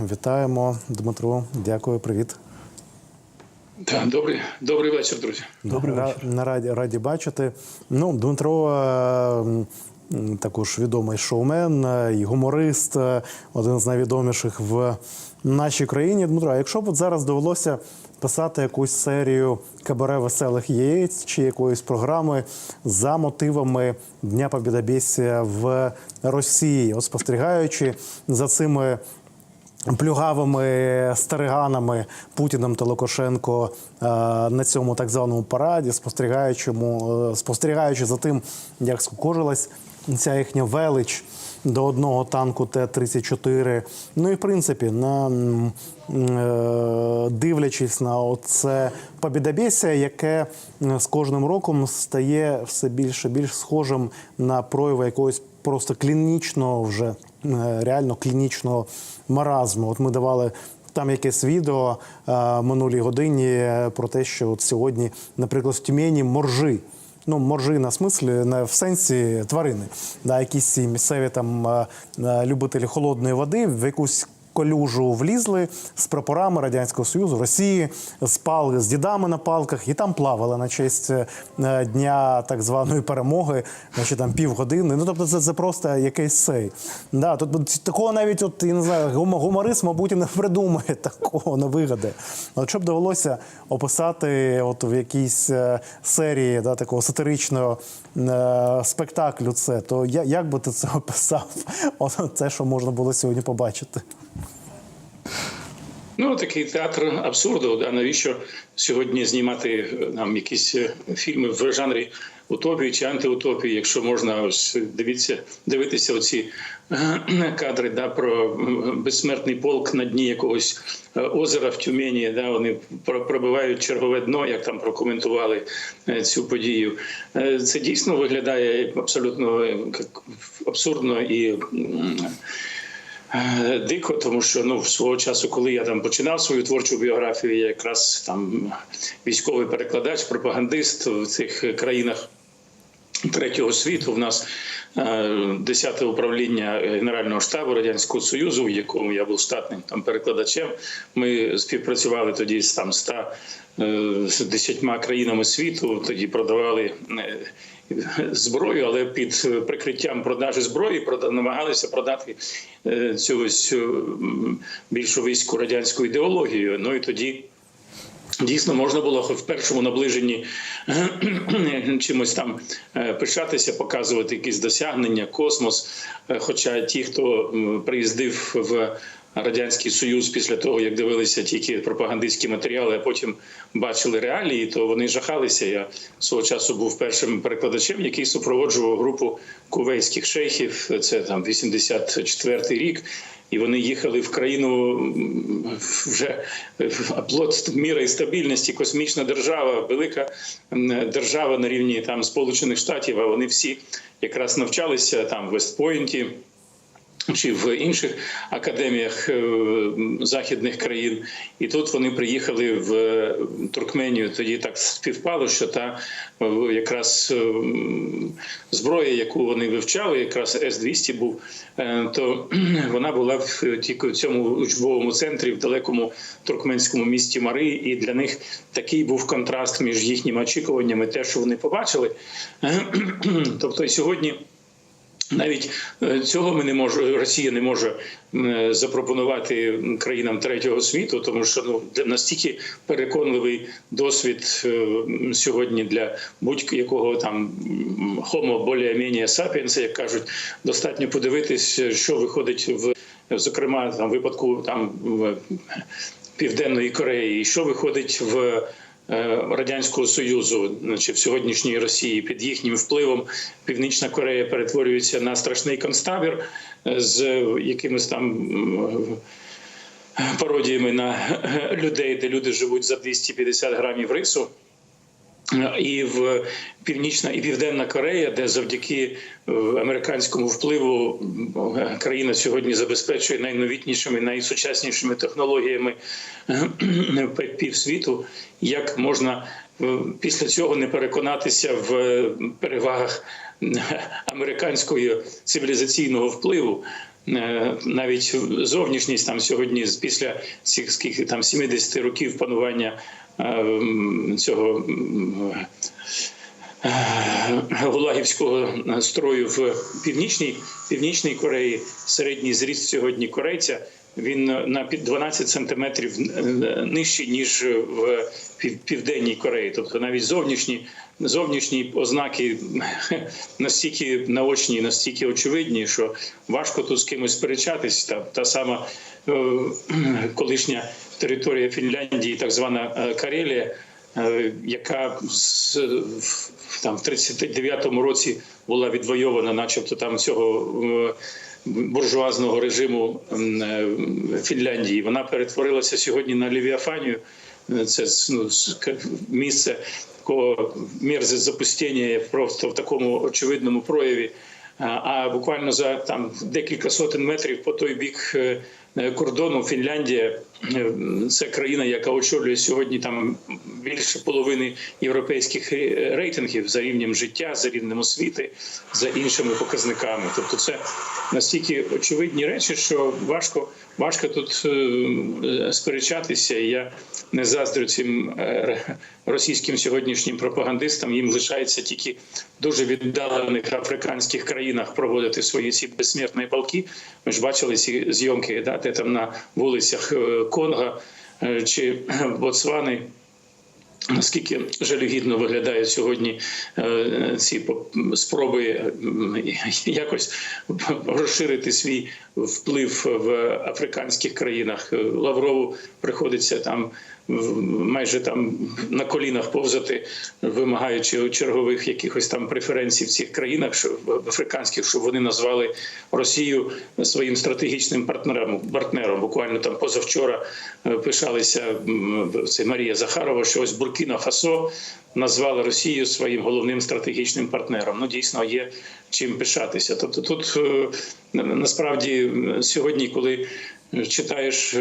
Вітаємо, Дмитро. Дякую, привіт. Так, добрий, добрий вечір, друзі. Добрий вечір. На раді раді бачити. Ну, Дмитро е, також відомий шоумен е, і гуморист, е, один з найвідоміших в нашій країні. Дмитро, а якщо б от зараз довелося писати якусь серію кабаре веселих яєць чи якоїсь програми за мотивами Дня Побєдобєсія в Росії, от спостерігаючи за цими плюгавими стариганами Путіним та Лукашенко е, на цьому так званому параді, спостерігаючому, е, спостерігаючи за тим, як скукожилась ця їхня велич до одного танку Т-34. Ну і в принципі, на, е, дивлячись на оце побідобєсія, яке з кожним роком стає все більше більш схожим на прояви якогось просто клінічного вже реально клінічного маразму. От ми давали там якесь відео е, минулій годині е, про те, що от сьогодні, наприклад, в Тюмені моржи. Ну, моржи на смислі, не в сенсі тварини, да, якісь місцеві там е, е, любителі холодної води в якусь колюжу влізли з прапорами Радянського Союзу, Росії, з пал з дідами на палках, і там плавали на честь е, дня так званої перемоги, значить там півгодини. Ну тобто, це, це просто якийсь сей. Да, тут такого навіть, от я не знаю, гум- гуморист, мабуть, не придумає такого, не вигадає. От що б довелося описати, от в якійсь е, серії да, такого сатиричного спектаклю, це то як би ти це описав? Це, що можна було сьогодні побачити. Ну, такий театр абсурду. А навіщо сьогодні знімати е, нам якісь е, фільми в жанрі утопії чи антиутопії, якщо можна ось дивіться, дивитися оці е, кадри да, про безсмертний полк на дні якогось озера в Тюмені, да, вони про- пробивають чергове дно, як там прокоментували цю подію. Це дійсно виглядає абсолютно абсурдно і. Е, Дико, тому що ну свого часу, коли я там починав свою творчу біографію, я якраз там військовий перекладач, пропагандист в цих країнах. Третього світу в нас е, 10-те управління Генерального штабу Радянського Союзу, в якому я був штатним там перекладачем. Ми співпрацювали тоді з там 100 е, з 10 країнами світу. Тоді продавали е, зброю, але під прикриттям продажі зброї намагалися продати цю ось е, м, радянську ідеологію. Ну і тоді. Дійсно, можна було в першому наближенні чимось там е, пишатися, показувати якісь досягнення, космос. Е, Хоча ті, хто приїздив в Радянський Союз після того, як дивилися тільки пропагандистські матеріали, а потім бачили реалії, то вони жахалися. Я свого часу був першим перекладачем, який супроводжував групу кувейських шейхів. Це там 84-й рік. І вони їхали в країну вже плод міра і стабільності, космічна держава, велика держава на рівні там Сполучених Штатів. А вони всі якраз навчалися там в Вестпойнті. Чи в інших академіях е, західних країн, і тут вони приїхали в е, Туркменію. Тоді так співпало, що та е, якраз зброя, яку вони вивчали, якраз С-200 був, е, то вона була в тільки в цьому учбовому центрі в далекому туркменському місті Мари. І для них такий був контраст між їхніми очікуваннями, те, що вони побачили. Тобто сьогодні. Навіть е, цього ми не може Росія не може е, запропонувати країнам третього світу, тому що ну настільки переконливий досвід е, сьогодні для будь-якого там homo более-менее sapiens, як кажуть, достатньо подивитись, що виходить в зокрема там випадку там Південної Кореї, і що виходить в Радянського Союзу, значить в сьогоднішній Росії під їхнім впливом Північна Корея перетворюється на страшний концтабір е, з якимись там м, пародіями на е, людей, де люди живуть за 250 грамів рису. І в Північна і Південна Корея, де завдяки е, американському впливу країна сьогодні забезпечує найновітнішими, найсучаснішими технологіями е, півсвіту, як можна е, після цього не переконатися в перевагах американського цивілізаційного впливу. Навіть зовнішність там сьогодні, після цих скільки там 70 років панування цього м, е, гулагівського строю в північній північній Кореї. Середній зріст сьогодні корейця. Він на під 12 сантиметрів е, нижчий ніж в пів- південній Кореї. Тобто навіть зовнішні зовнішні ознаки настільки наочні, настільки очевидні, що важко тут з кимось сперечатись. Та, та сама е, колишня територія Фінляндії, так звана е, Карелія, е, яка там в 39-му році була відвойована, начебто там цього. е, Буржуазного режиму Фінляндії вона перетворилася сьогодні на Лівіафанію. Це ну, місце такого мерзость запустіння просто в такому очевидному прояві. А- буквально за там декілька сотень метрів по той бік кордону Фінляндія е, це країна, яка очолює сьогодні там більше половини європейських е, рейтингів за рівнем життя, за рівнем освіти, за іншими показниками. Тобто, це настільки очевидні речі, що важко важко тут е, сперечатися. Я не заздрю цим е, російським сьогоднішнім пропагандистам. Їм лишається тільки дуже віддалених африканських країнах проводити свої ці безсмертні балки. Ми ж бачили ці зйомки, да, де там на вулицях е, Конга е, чи Ботсвани. Наскільки жалюгідно виглядають сьогодні е, ці спроби якось розширити свій вплив в африканських країнах. Лаврову приходиться там майже там на колінах повзати, вимагаючи чергових якихось там преференцій в цих країнах, що в африканських, щоб вони назвали Росію своїм стратегічним партнером. партнером. Буквально там позавчора е, пишалися це Марія Захарова, що ось Буркіна Фасо назвала Росію своїм головним стратегічним партнером. Ну дійсно є чим пишатися. Тобто, тут е, насправді сьогодні, коли читаєш,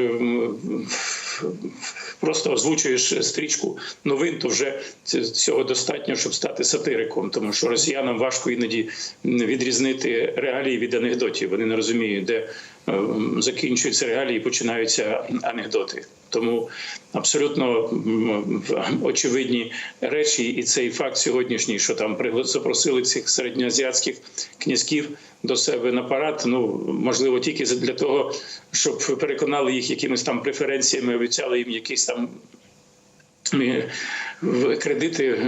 просто озвучуєш стрічку новин, то вже цього достатньо, щоб стати сатириком, тому що росіянам важко іноді відрізнити реалії від анекдотів. Вони не розуміють, де закінчуються реалії, і починаються анекдоти. Тому абсолютно очевидні речі, і цей факт сьогоднішній, що там запросили цих середньоазіатських князьків до себе на парад. Ну можливо, тільки для того, щоб переконали їх якимись там преференціями, обіцяли їм якісь там е, кредити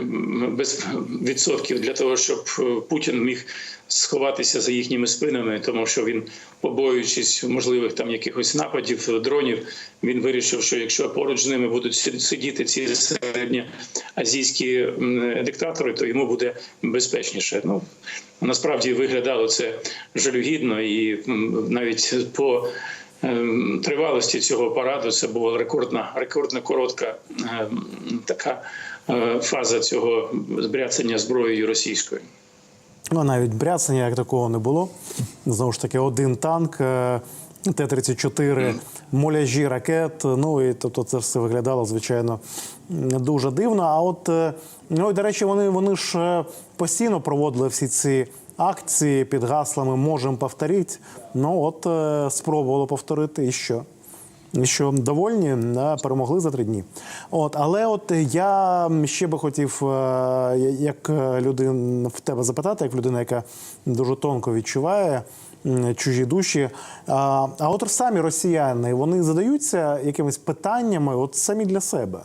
без відсотків для того, щоб е, Путін міг сховатися за їхніми спинами, тому що він, побоюючись можливих там якихось нападів дронів, він вирішив, що якщо поруч з ними будуть сид- сидіти ці середньоазійські диктатори, то йому буде безпечніше. Ну насправді виглядало це жалюгідно, і навіть по тривалості цього параду це була рекордна, рекордна коротка ем, така е, фаза цього збряцання зброєю російською. Ну, навіть бряцання як такого не було. Знову ж таки, один танк, е, Т-34, моляжі ракет. Ну і тобто це все виглядало, звичайно, дуже дивно. А от, е, ну і до речі, вони, вони ж постійно проводили всі ці акції під гаслами Можемо повторити. Ну, от е, спробували повторити і що? Що довольні да, перемогли за три дні. От, але от я ще би хотів, е, як людина в тебе запитати, як людина, яка дуже тонко відчуває чужі душі. А, а от самі росіяни вони задаються якимись питаннями, от самі для себе,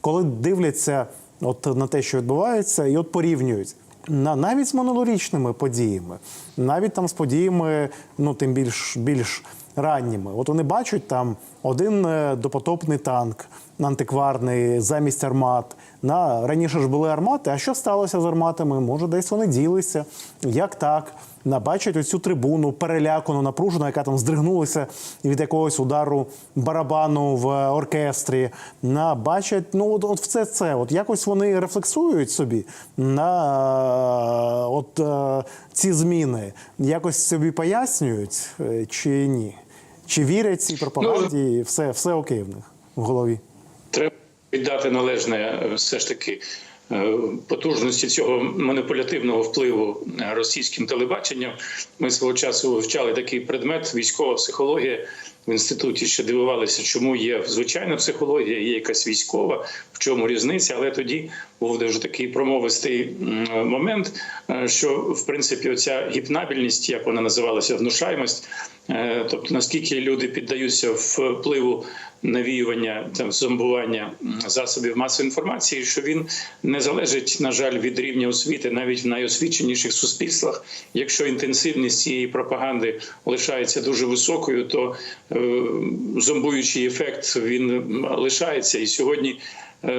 коли дивляться от на те, що відбувається, і от порівнюють. На навіть з минулорічними подіями, навіть там з подіями, ну тим більш більш ранніми. От вони бачать там один е, допотопний танк антикварний замість армат. На раніше ж були армати. А що сталося з арматами? Може, десь вони ділися. Як так? На бачать оцю трибуну, перелякану, напружену, яка там здригнулася від якогось удару барабану в оркестрі. На бачать, ну от, от все це. От якось вони рефлексують собі на е, от е, ці зміни, якось собі пояснюють е, чи ні? Чи вірять цій пропаганді? все, все окей в них в голові. Віддати належне е, все ж таки е, потужності цього маніпулятивного впливу російським телебаченням. Ми свого часу вивчали такий предмет військова психологія. В інституті ще дивувалися, чому є звичайна психологія, є якась військова, в чому різниця. Але тоді був дуже такий промовистий момент, е, що в принципі оця гіпнабільність, як вона називалася, внушаємость, е, тобто наскільки люди піддаються впливу навіювання там зомбування засобів масової інформації, що він не залежить, на жаль, від рівня освіти, навіть в найосвіченіших суспільствах. Якщо інтенсивність цієї пропаганди лишається дуже високою, то е, зомбуючий ефект він лишається. І сьогодні, е,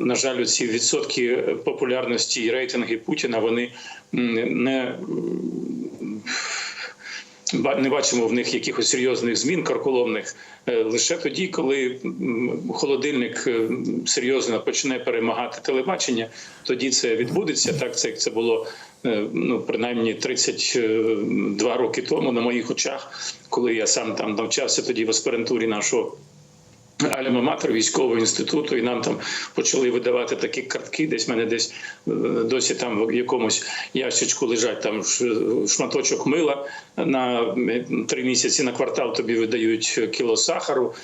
на жаль, ці відсотки популярності і рейтинги Путіна вони не не бачимо в них якихось серйозних змін карколомних е, лише тоді, коли холодильник е, серйозно почне перемагати телебачення, тоді це відбудеться. Так це як це було е, ну принаймні 32 роки тому на моїх очах, коли я сам там навчався тоді в аспірантурі нашого. Альма-матер військового інституту, і нам там почали видавати такі картки. Десь в мене десь е, досі там в якомусь ящичку лежать там шматочок мила на три місяці на квартал тобі видають кіло сахару.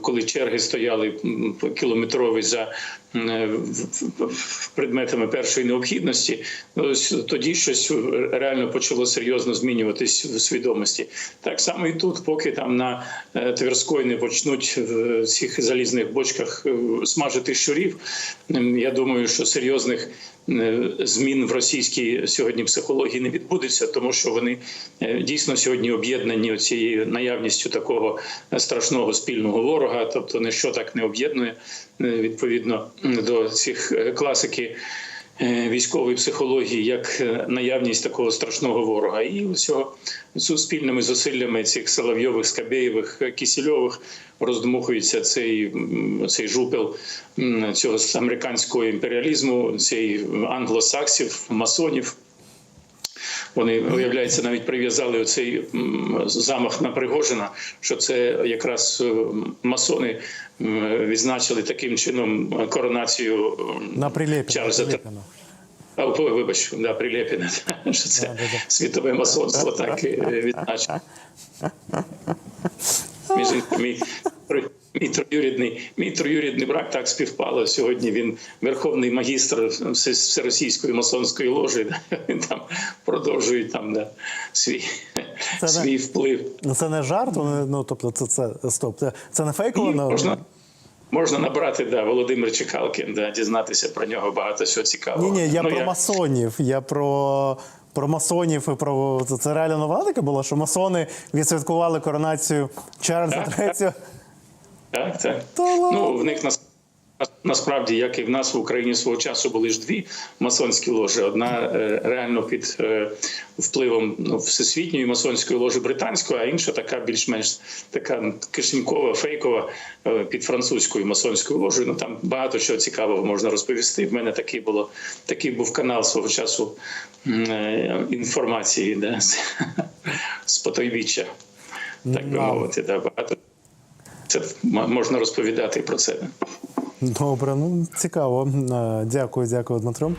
Коли черги стояли кілометрові за е, предметами першої необхідності, тоді щось реально почало серйозно змінюватись в свідомості. Так само і тут, поки там на е, Тверської не почнуть в цих залізних бочках е, смажити щурів. Я думаю, що серйозних е, змін в російській сьогодні психології не відбудеться, тому що вони е, дійсно сьогодні об'єднані цією наявністю такого е, страшного спільного ворога, тобто ніщо так не об'єднує е, відповідно до цих е, класики е, військової психології як наявність такого страшного ворога, і усього суспільними зусиллями цих Соловйових, Скабєєвих, Кісільових роздмухується цей, цей жупел цього американського імперіалізму, цей англосаксів, масонів. Вони виявляється, навіть прив'язали оцей замах на Пригожина, що це якраз е, масони відзначили таким чином коронацію м, На Прилєпіна. Чарльза а, ой, вибач, да, Прилєпіна, що це Да-да-да. світове масонство так е, відзначило. Між іншим, мій, тро- троюрідний, мій троюрідний брак так співпало. Сьогодні він верховний магістр всеросійської масонської ложі. Да, він там продовжує там да, свій, Це не- вплив. Ну, Це не жарт, вони, ну тобто, це, це стоп. Це, це не фейково. І ну, можна, можна набрати да, Володимир Чекалкін, да, дізнатися про нього багато чого цікавого. Ні, ні, я Ну, про масонів. Я про. Про масонів і про це, це реально нова така була, що масони відсвяткували коронацію Чарльза III. Так, так. Та. Ну, в них нас. Насправді, як і в нас в Україні свого часу були ж дві масонські ложі. Одна е, реально під е, впливом ну, всесвітньої масонської ложі британської, а інша така більш-менш така кишенькова, фейкова е, під французькою масонською ложею. Ну там багато чого цікавого можна розповісти. В мене такий було такий був канал свого часу е, інформації да, з потойбіччя, так би мовити. Да, багато це можна розповідати про це. Добре, ну цікаво. Е, Дякую, дякую, Дмитро.